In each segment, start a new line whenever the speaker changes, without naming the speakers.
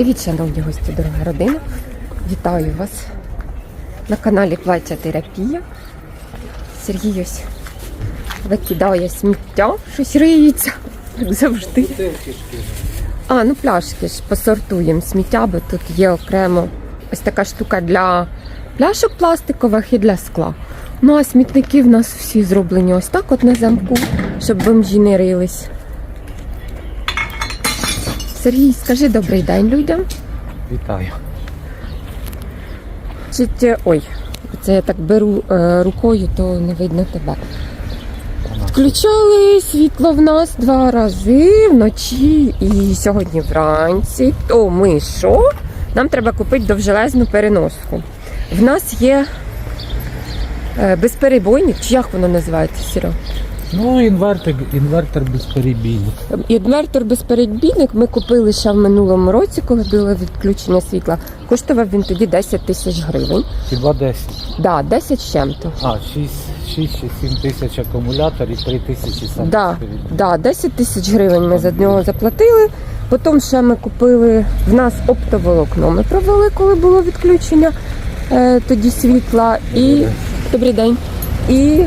Привіт, шановні гості, дорога родина. Вітаю вас на каналі Плаття Терапія. Сергій ось викидає сміття, щось риється, як завжди. А, ну пляшки ж посортуємо сміття, бо тут є окремо ось така штука для пляшок пластикових і для скла. Ну а смітники в нас всі зроблені ось так от на замку, щоб бомжі не рились. Сергій, скажи добрий день людям.
Вітаю.
Чи ти- Ой, це я так беру е, рукою, то не видно тебе. Включали світло в нас два рази вночі і сьогодні вранці. То ми що? Нам треба купити довжелезну переноску. В нас є е, безперебойник, чи як воно називається, Сіро?
Ну, інвертор, інвертор безперебійник.
Інвертор безперебійник ми купили ще в минулому році, коли було відключення світла. Коштував він тоді 10 тисяч гривень.
Хіба 10.
Да, 10 з чим-то.
А, 6, 6 чи 7 тисяч акумулятор і 3 тисячі сам
Да, да, 10 тисяч гривень ми за нього заплатили. Потім ще ми купили в нас оптоволокно. Ми провели, коли було відключення е, тоді світла. І
Добрий день.
добрий день. І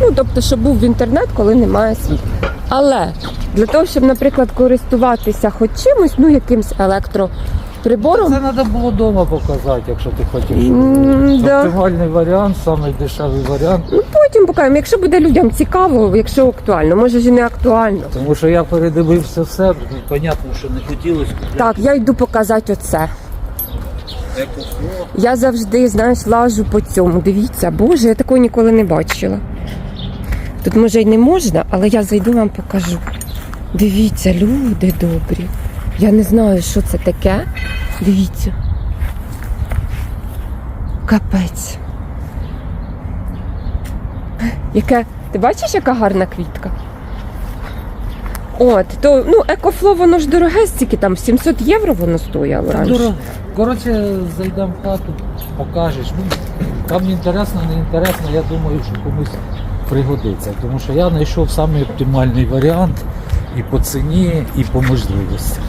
ну, тобто, щоб був в інтернет, коли немає світла. Але для того, щоб, наприклад, користуватися хоч чимось, ну якимсь електроприбором,
Це треба було вдома показати, якщо ти хочеш.
М,
Це
да.
оптимальний варіант, самий дешевий варіант.
ну потім покажемо. Якщо буде людям цікаво, якщо актуально, може ж і не актуально.
Тому що я передивився все, ну, понятно, що не хотілося купляти.
Так, я йду показати оце. Я завжди, знаєш, лажу по цьому. Дивіться, боже, я такого ніколи не бачила. Тут може й не можна, але я зайду вам покажу. Дивіться, люди добрі. Я не знаю, що це таке. Дивіться. Капець. Яке. Ти бачиш, яка гарна квітка? От, то ну, екофло, воно ж дороге, стільки там 700 євро воно стояло
Та
раніше.
дорого. Коротше, зайдемо в хату, покажеш. Ну, там інтересно, не інтересно, я думаю, що комусь пригодиться. Тому що я знайшов самий оптимальний варіант і по ціні, і по можливостях.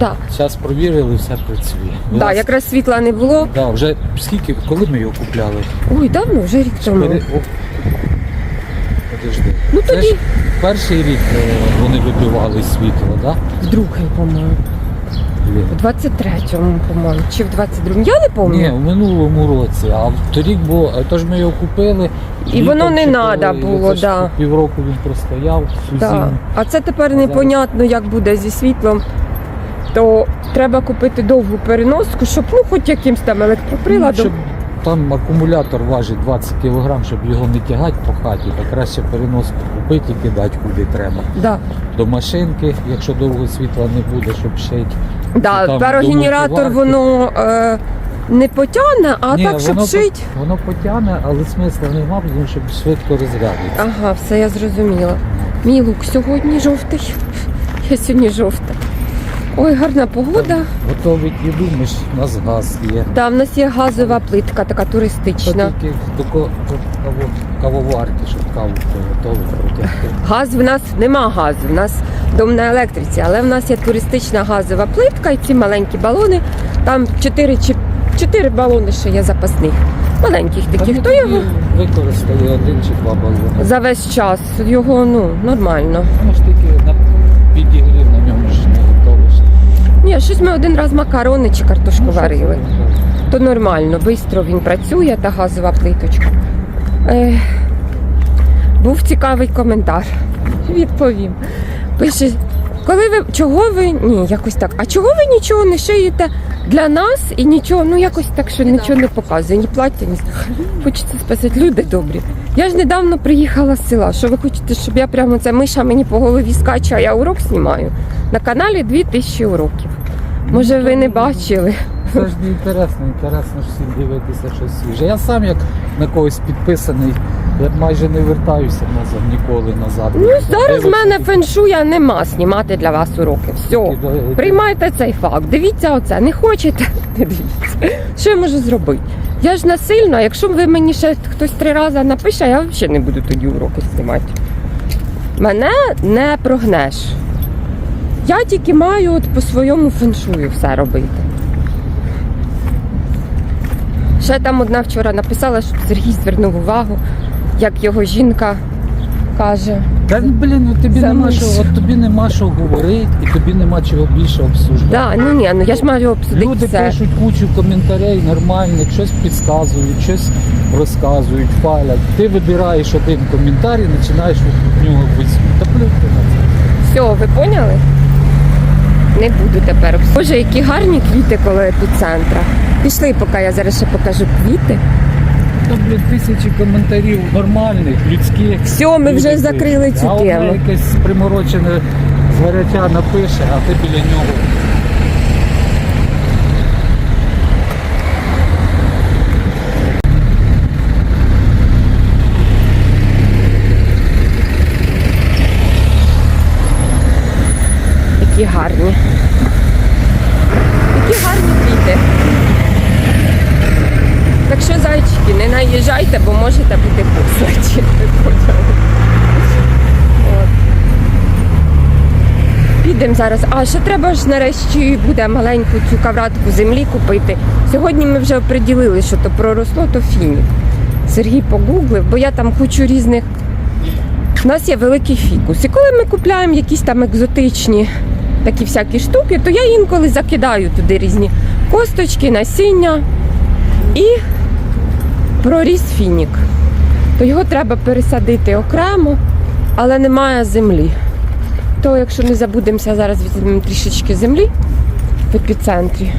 Да.
Зараз провірили, все працює. У
Да,
нас-
якраз світла не було.
да, вже скільки, коли ми його купляли?
Ой, давно, вже рік тому.
Пере- о, Подожди.
Ну
Це
тоді
ж перший рік е, вони вибивали світло, так?
в другий, по-моєму. В 23-му, по-моєму. Чи в 22-му. Я не
Ні,
пам'ятаю.
в минулому році, а в торік було, а то ж ми його купили.
І воно не надо
коли,
було,
це ж
да.
Півроку він простояв всю
Да.
зиму.
А це тепер непонятно, як буде зі світлом. То треба купити довгу переноску, щоб ну хоч якимсь там електроприладом.
Щоб там акумулятор важить 20 кг, щоб його не тягати по хаті, то краще переноску купити і кидати куди треба.
Да.
До машинки, якщо довго світла не буде, щоб ще й
Да, парогенератор воно е, не потягне, а
Ні,
так, щоб
воно,
шить.
по- воно потягне, але смисла нема, тому що швидко розрядиться.
Ага, все я зрозуміла. Мій лук сьогодні жовтий. Я сьогодні жовта. Ой, гарна погода.
Готовить їду, ми ж у нас газ є.
Да, в нас є газова плитка, така
Та
туристична.
тільки до ко- до каво- кавоварки, щоб каву приготовити, протягти.
Газ в нас нема газу, в нас дом на електриці, але в нас є туристична газова плитка і ці маленькі балони. Там 4 чи 4 балони ще є запасних. Маленьких
Та
таких.
ми тоді
його
використали один чи два балони.
за весь час? Його ну нормально.
Ну ж тільки на підігрів на ньому ж не готовиш.
Ні, щось ми один раз макарони чи картошку варили. То нормально, швидко він працює, та газова плиточка. Е, був цікавий коментар. Відповім. Пише, коли ви чого ви ні, якось так. А чого ви нічого не шиєте для нас і нічого, ну якось так, що нічого не показує, ні плаття, ні хочеться спасати. Люди добрі. Я ж недавно приїхала з села. Що ви хочете, щоб я прямо це миша мені по голові скаче, а я урок знімаю? На каналі 2000 уроків. Може, ви не бачили?
Це ж не інтересно, інтересно ж всім дивитися щось свіже. Я сам як на когось підписаний, я майже не вертаюся назад ніколи назад.
Ну зараз в мене феншуя нема знімати для вас уроки. Все. Приймайте цей факт. Дивіться оце. Не хочете? Не дивіться. Що я можу зробити? Я ж насильно, якщо ви мені ще хтось три рази напише, я взагалі не буду тоді уроки знімати. Мене не прогнеш. Я тільки маю от по своєму феншую все робити. Ще там одна вчора написала, щоб Сергій звернув увагу, як його жінка каже.
Та блін, ну тобі нема що, от тобі нема що говорити, і тобі нема чого більше обсуждати.
Да, ну ні, ну я ж маю обсудити
Люди
все.
пишуть кучу коментарей нормальних, щось підказують, щось розказують, файлять. Ти вибираєш один коментар і починаєш в нього висвіти. Та плюнь ти на це.
Все, ви поняли? Не буду тепер. Боже, які гарні квіти коло епіцентра. Пішли, поки я зараз ще покажу квіти.
Та, блін, тисячі коментарів нормальних, людських.
Все, ми вже закрили цю
а одне
тему.
якесь приморочене згаряча напише, а ти біля нього.
Які гарні. Які гарні квіти. Так що, зайчики, не наїжджайте, бо можете бути послаті. От. Підемо зараз. А ще треба ж нарешті буде маленьку цю кавратку землі купити. Сьогодні ми вже оприділили, що то проросло, то фінік. Сергій погуглив, бо я там кучу різних. У нас є великий фікус. І коли ми купляємо якісь там екзотичні такі всякі штуки, то я інколи закидаю туди різні косточки, насіння і проріс фінік. То його треба пересадити окремо, але немає землі. То якщо не забудемося, зараз візьмемо трішечки землі в епіцентрі.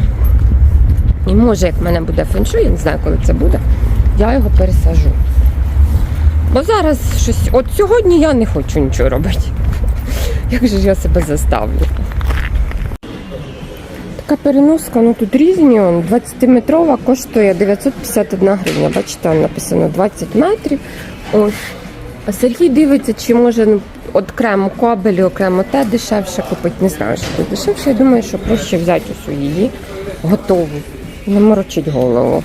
І може, як в мене буде феншуй, я не знаю, коли це буде, я його пересажу. Бо зараз щось. От сьогодні я не хочу нічого робити. Як же ж я себе заставлю? Переноска, ну тут різні. 20-метрова коштує 951 гривня. Бачите, там написано 20 метрів. Ось. А Сергій дивиться, чи може ну, окремо кабелі, окремо те дешевше купити. Не знаю, що дешевше. Я думаю, що проще взяти усю її готову. Не морочить голову.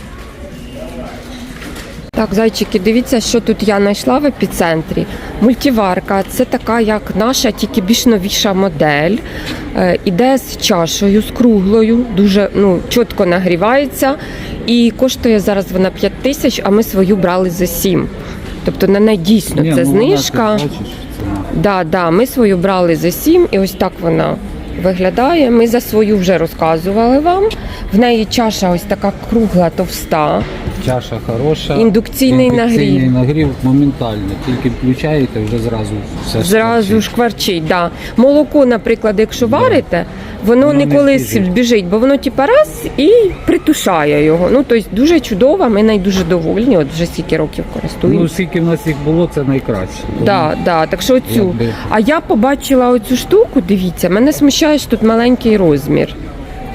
Так, зайчики, дивіться, що тут я знайшла в епіцентрі. Мультиварка це така, як наша, тільки більш новіша модель. Е, іде з чашею, з круглою, дуже ну, чітко нагрівається. І коштує зараз вона 5 тисяч, а ми свою брали за 7. Тобто на неї дійсно це
ну,
знижка. Да, да, ми свою брали за 7 і ось так вона виглядає. Ми за свою вже розказували вам. В неї чаша ось така кругла, товста.
Чаша хороша.
Індукційний
Індукційний
нагрів.
нагрів моментально. Тільки включаєте, вже зразу все
Зразу шкварчить, да. Молоко, наприклад, якщо варите, воно,
Воно не
ніколи
збіжить.
біжить, бо воно типа раз і притушає його. Ну, тобто дуже чудово, ми нею дуже довольні, от вже стільки років
Ну, скільки в нас їх було, це найкраще.
Да, да, так що цю.
якби,
А я побачила оцю штуку, дивіться, мене смущає, що тут маленький розмір.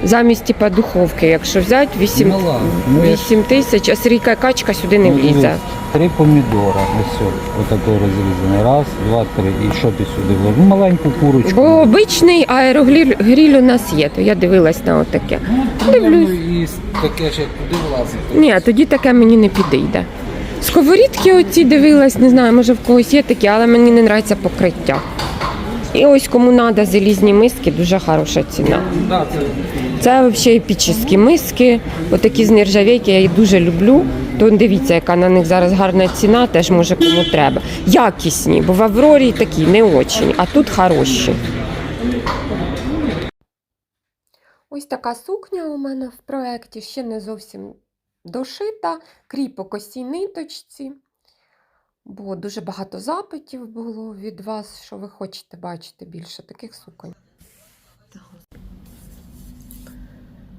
Замість типа духовки, якщо взяти 8,
Мала. Ну, я ж-
8 тисяч, а срійка качка сюди не
ну,
влізе.
дивись, Три помідора. Ось отако розрізане. Раз, два, три. І що ти сюди вложив? Ну, маленьку курочку.
Бо обичний аерогріль гріль у нас є, то я дивилась на отаке.
Ну,
Дивлюсь.
і с- таке ж як туди влазить.
Ні, тоді таке мені не підійде. Сковорідки оці дивилась, не знаю, може в когось є такі, але мені не подобається покриття. І ось кому треба залізні миски, дуже хороша ціна.
Це
взагалі епічні миски, отакі з нержавійки, я їх дуже люблю. То дивіться, яка на них зараз гарна ціна, теж може кому треба. Якісні, бо в Аврорі такі не очень, а тут хороші. Ось така сукня у мене в проєкті, ще не зовсім дошита, кріпок ось цій ниточці. Бо дуже багато запитів було від вас, що ви хочете бачити більше таких суконь.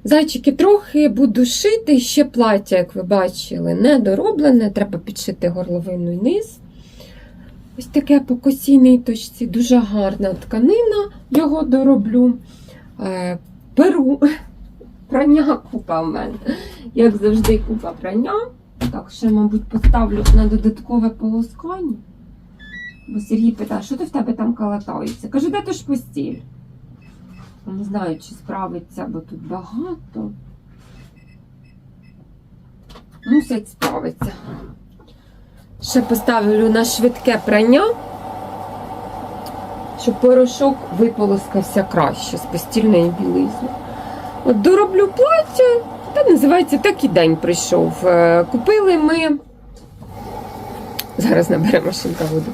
Зайчики трохи буду шити, ще плаття, як ви бачили, недороблене, треба підшити горловину і низ. Ось таке по косій ниточці, дуже гарна тканина, його дороблю. Е, Беру прання купа в мене. Як завжди, купа прання. Так, ще, мабуть, поставлю на додаткове полоскання. Бо Сергій питає, що ти в тебе там калатається? Кажу, де то ж постіль? Не знаю, чи справиться, бо тут багато. Мусить справитися. Ще поставлю на швидке прання. щоб порошок виполоскався краще з постільної білизни. От дороблю плаття, та називається так і день прийшов. Е, Купили ми. Зараз набере машинка воду.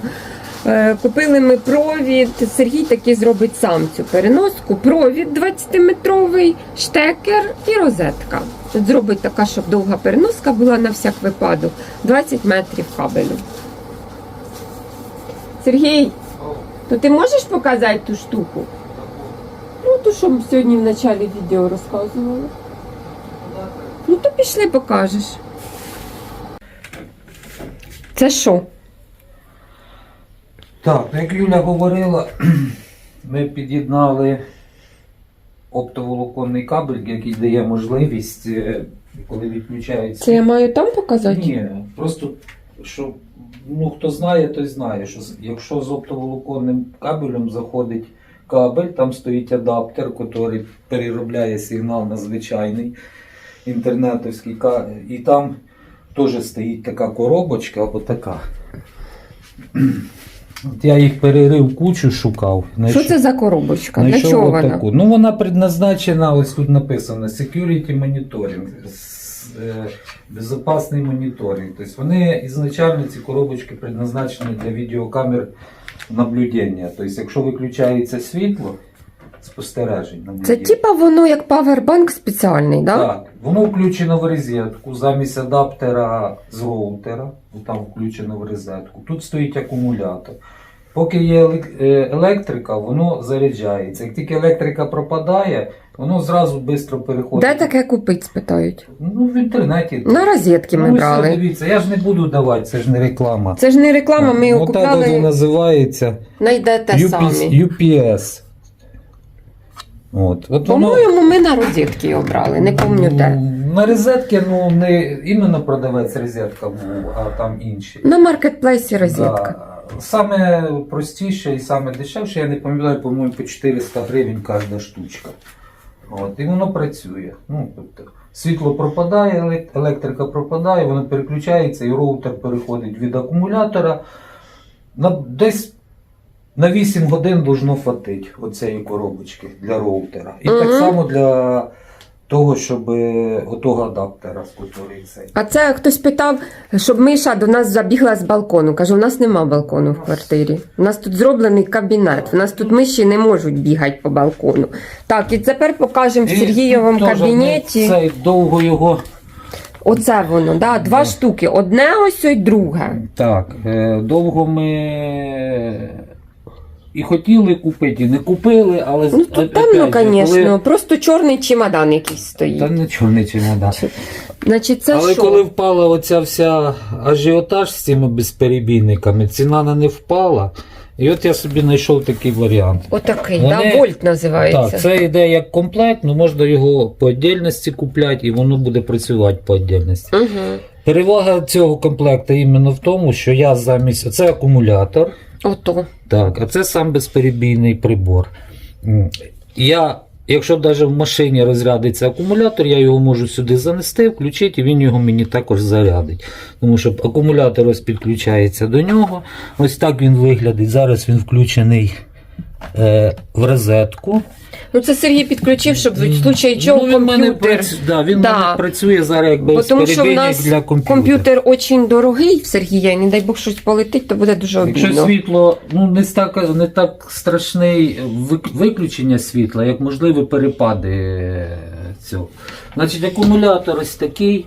Е, Купили ми провід. Сергій таки зробить сам цю переноску. Провід 20-метровий, штекер і розетка. От зробить така, щоб довга переноска була на всяк випадок. 20 метрів кабелю. Сергій, то ти можеш показати ту штуку? Ну, ту, що сьогодні в началі відео розказували. Ну, то пішли покажеш. Це що?
Так, ну, як Юля говорила, ми під'єднали оптоволоконний кабель, який дає можливість, е, коли відключається.
Це я маю там показати?
Ні, просто що ну, хто знає, той знає, що якщо з оптоволоконним кабелем заходить кабель, там стоїть адаптер, який переробляє сигнал на звичайний інтернетовський і там теж стоїть така коробочка або така. От я їх перерив кучу, шукав.
Що це за коробочка? Для чого вона?
отаку. Ну, вона предназначена, ось тут написано Security Monitoring. е, моніторинг. Тобто вони ізначально ці коробочки предназначені для відеокамер наблюдення. Тобто, якщо виключається світло, спостережень
Це типа воно як павербанк спеціальний, да?
Так, воно включено в розетку замість адаптера з роутера, там включено в розетку. Тут стоїть акумулятор. Поки є е, електрика, воно заряджається. Як тільки електрика пропадає, воно зразу швидко переходить.
Де таке купить, спитають.
Ну, в інтернеті.
На розетки ми
ну,
брали.
Дивіться, я ж не буду давати, це ж не реклама.
Це ж не реклама, ми його
Отак от
купляли.
називається
Знайдете
UPS.
самі.
UPS. От. От
По-моєму, ми на розетки його брали, не пам'ятаю де.
Ну, На розетки, ну не іменно продавець розетка був, а там інші.
На маркетплейсі розетка.
Да. Саме простіше і саме дешевше, я не пам'ятаю, по-моєму, по 400 гривень кожна штучка. От, і воно працює. Ну, тобто, світло пропадає, електрика пропадає, воно переключається і роутер переходить від акумулятора. На, десь на 8 годин должно хватити оцеї коробочки для роутера. І так
Мгм.
само для того, щоб е, отого адаптера, з цей.
А це хтось питав, щоб Миша до нас забігла з балкону. Каже, у нас нема балкону в квартирі. У нас тут зроблений кабінет. У нас тут миші не можуть бігати по балкону. Так, і тепер покажемо в
І теж
кабінеті.
Цей довго його.
Оце воно, да, два
Да.
штуки. Одне ось і друге.
Так, е, довго ми і хотіли купити, і не купили, але
Ну тут темно, звісно, просто чорний чемодан якийсь
Коли... Та
стоїть.
нічого не чимода.
Значить, це
Але
що?
коли впала оця вся ажіотаж з цими безперебійниками, ціна на не впала. І от я собі знайшов такий варіант.
Отакий,
Вони-
да, вольт називається.
Так, це йде як комплект, ну можна його по віддільності купляти, і воно буде працювати по віддільності.
Угу.
Перевага цього комплекту іменно в тому, що я замість це акумулятор,
Ото.
так, а це сам безперебійний прибор. Я, якщо навіть в машині розрядиться акумулятор, я його можу сюди занести, включити, і він його мені також зарядить. Тому що акумулятор ось підключається до нього. Ось так він виглядить. Зараз він включений е, в розетку.
Ну це Сергій підключив, щоб в случаї чого
ну, він мене
комп'ютер.
працю- да, він
Да.
мене працює зараз якби
Бо тому що в нас
для комп'ютера.
комп'ютер очень дорогий в Сергія, і не дай Бог щось полетить, то буде дуже
Якщо
обідно.
світло ну не так, не так страшний вик- виключення світла, як можливі перепади е, цього. Значить, акумулятор ось такий.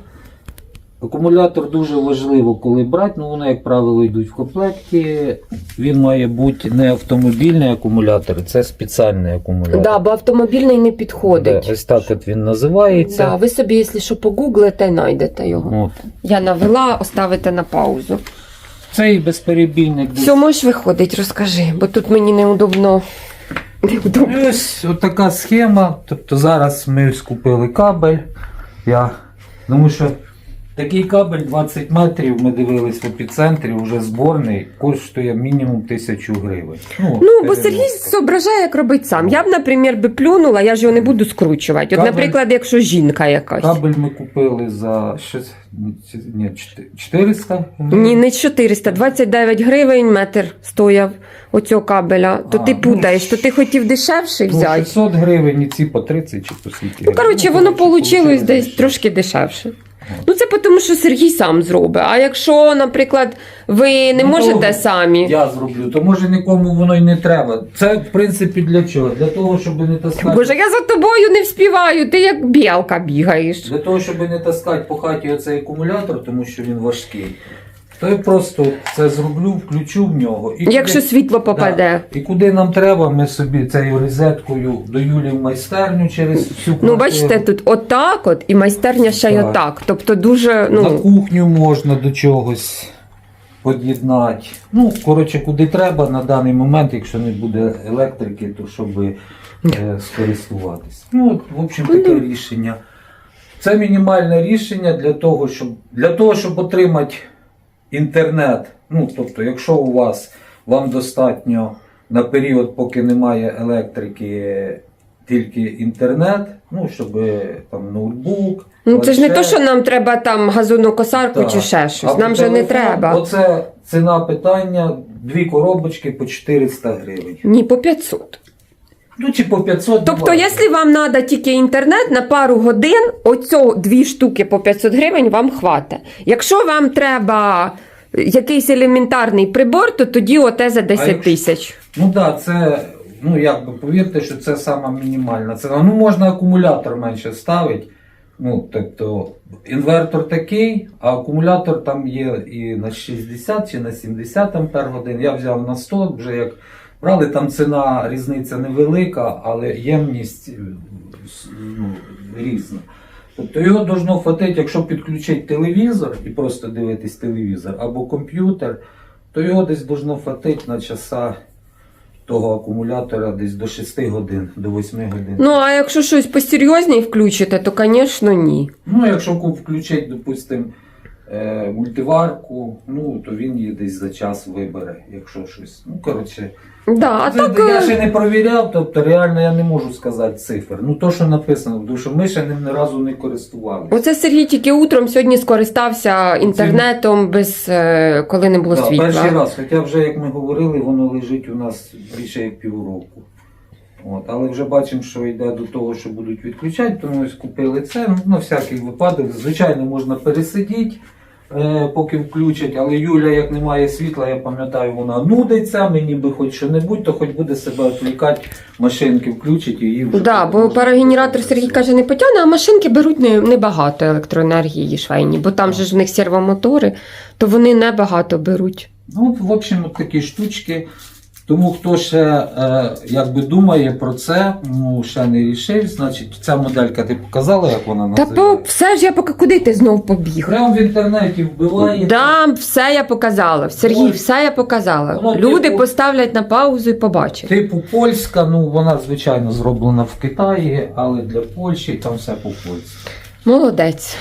Акумулятор дуже важливо, коли брати, ну вони, як правило, йдуть в комплекті. Він має бути не автомобільний акумулятор, це спеціальний акумулятор.
Да, бо автомобільний не
Да,
підходить.
ось так от він називається.
Да, ви собі, якщо що, погуглите, знайдете його.
От.
Я навела, оставите на паузу.
Цей безперебійник
Все, можеш виходить, розкажи, бо тут мені неудобно. Неудобно.
Ось така схема. Тобто зараз ми скупили кабель. Я тому що такий кабель 20 метрів, ми дивились в епіцентрі, вже зборний, коштує мінімум тисячу гривень.
Ну, ну
бо.
Сергій зображає, як робить сам. Я б, наприклад, би плюнула, я ж його не буду скручувати. От,
Кабель-
наприклад, якщо жінка якась.
Кабель ми купили за щось, ні, чотири- 400 гривень.
Ні, не 400, 29 гривень метр стояв. оцього кабеля, то
А,
ти
ну,
путаєш, то ти хотів дешевший
Ну,
взяти.
600 гривень і ці по 30 чи по скільки.
Ну, коротше, воно вийшло десь трошки дешевше. Ну, це тому, що Сергій сам зробить. А якщо, наприклад, ви не
Ну,
можете
то
самі.
Я зроблю, то може нікому воно й не треба. Це в принципі для чого? Для того, щоб не таскати.
Боже, я за тобою не вспіваю, ти як білка бігаєш.
Для того, щоб не таскати по хаті оцей акумулятор, тому що він важкий. То я просто це зроблю, включу в нього. І
Якщо
куди-
світло попаде.
Да. І куди нам треба, ми собі цією розеткою до Юлі в майстерню через всю
Ну, бачите, тут отак от, і майстерня ще й отак. Тобто дуже,
На
ну,
кухню можна до чогось під'єднати. Ну, коротше, куди треба на даний момент, якщо не буде електрики, то щоб е, скористуватись. Ну, от, в общем, таке рішення. Це мінімальне рішення для того, щоб, для того, щоб отримати інтернет. Ну, тобто, якщо у вас вам достатньо на період, поки немає електрики, тільки інтернет, ну, щоб там ноутбук.
ну це ж не то, що нам треба там газонокосарку
Так.
чи ще щось.
А
Нам же не треба.
Оце ціна питання, дві коробочки по 400 гривень.
Ні, по 500.
Ну чи по 500
Тобто,
буває.
якщо вам треба тільки інтернет на пару годин, оцю дві штуки по 500 гривень вам хватить. Якщо вам треба якийсь елементарний прибор, то тоді оте за 10
якщо-
тисяч.
Ну так, да, це, ну якби повірте, що це сама мінімальна ціна. Ну можна акумулятор менше ставити. Ну, тобто інвертор такий, а акумулятор там є і на 60 чи на 70 ампер годин. Я взяв на 100, вже як брали, там ціна різниця невелика, але ємність е, ну, різна. Тобто його должно хватити, якщо підключити телевізор і просто дивитись телевізор або комп'ютер, то його десь должно хватити на часа того акумулятора десь до 6 годин, до 8 годин.
Ну, а якщо щось посерйозніше включите, то, звісно, ні.
Ну, якщо ку- включить, допустим, е, мультиварку, ну, то він її десь за час вибере, якщо щось. Ну, коротше,
Да, а
це
так,
я
е,
ще не провіряв, тобто реально я не можу сказати цифр. Ну, то, що написано, тому що ми ще ним ні разу не користувалися.
Оце Сергій тільки утром сьогодні скористався інтернетом, без е, коли не було
Да,
світла.
перший раз, хоча вже, як ми говорили, воно лежить у нас більше як півроку. От, але вже бачимо, що йде до того, що будуть відключати, тому ось купили це. Ну, на всякий випадок. Звичайно, можна пересидіти, е, поки включать, але Юля, як немає світла, я пам'ятаю, вона нудиться, мені би хоч що-небудь, то хоч буде себе відвлікати, машинки включить і її вже.
Да, бо парогенератор Сергій каже, не потягне, а машинки беруть не- небагато електроенергії швейні, бо там же ж в них сервомотори, то вони небагато беруть.
Ну, от, в общем, от такі штучки. Тому хто ще е, якби думає про це, ну ще не рішив, значить ця моделька ти показала, як вона
Та
називається?
по все ж я поки куди ти знов побіг?
Прямо в інтернеті вбиває.
Да, все я показала. Сергій,
Ой.
все я показала.
Воно,
Люди
типу-
поставлять на паузу і побачать.
Типу польська, ну вона звичайно зроблена в Китаї, але для Польщі там все по польськи.
Молодець.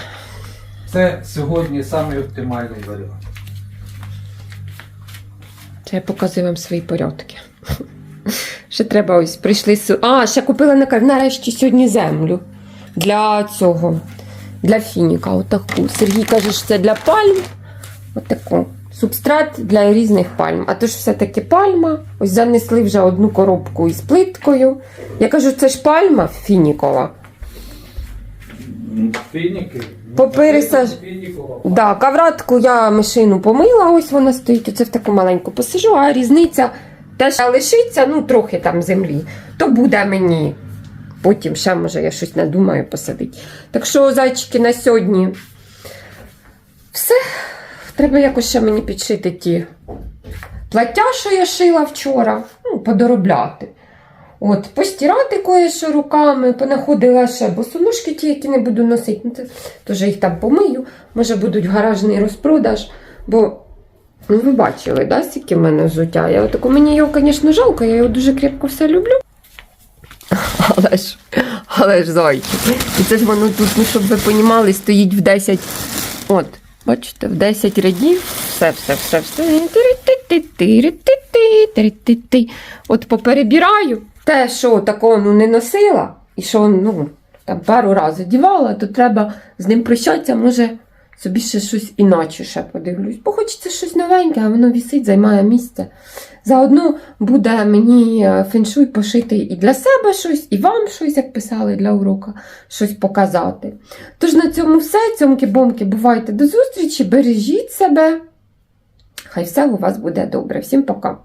Це сьогодні самий оптимальний варіант.
Це я показую вам свої порядки. Ще треба ось прийшли. А, ще купила на нарешті сьогодні землю для цього, для фініка. Отаку. Сергій каже, що це для пальм. Отаку. Субстрат для різних пальм. А то ж все-таки пальма. Ось занесли вже одну коробку із плиткою. Я кажу, це ж пальма фінікова.
Фініки.
Попереса. Да, кавратку я машину помила, ось вона стоїть. Оце в таку маленьку посижу, а різниця теж лишиться, ну трохи там землі, то буде мені. Потім ще, може, я щось надумаю посадити. Так що, зайчики, на сьогодні все. Треба якось ще мені підшити ті плаття, що я шила вчора, ну, подоробляти. От, постирати кое-що руками, понаходила ще босоножки ті, які не буду носити. Ну, це Тож їх там помию, може будуть гаражний розпродаж. Бо ну, ви бачили, да, скільки в мене взуття. Я отаку, мені його, звісно, жалко, я його дуже крепко все люблю. Але ж, але ж зайчик. І це ж воно тут, ну, щоб ви понімали, стоїть в 10. От, бачите, в 10 рядів. Все, все. От поперебираю. Те, що такого ну, не носила, і що ну, там пару разів дівала, то треба з ним прощатися, може, собі ще щось іначе ще подивлюсь. Бо хочеться щось новеньке, а воно вісить, займає місце. Заодно буде мені е, феншуй пошити і для себе щось, і вам щось, як писали для урока, щось показати. Тож на цьому все. Цьомки-бомки, бувайте до зустрічі, бережіть себе. Хай все у вас буде добре. Всім пока!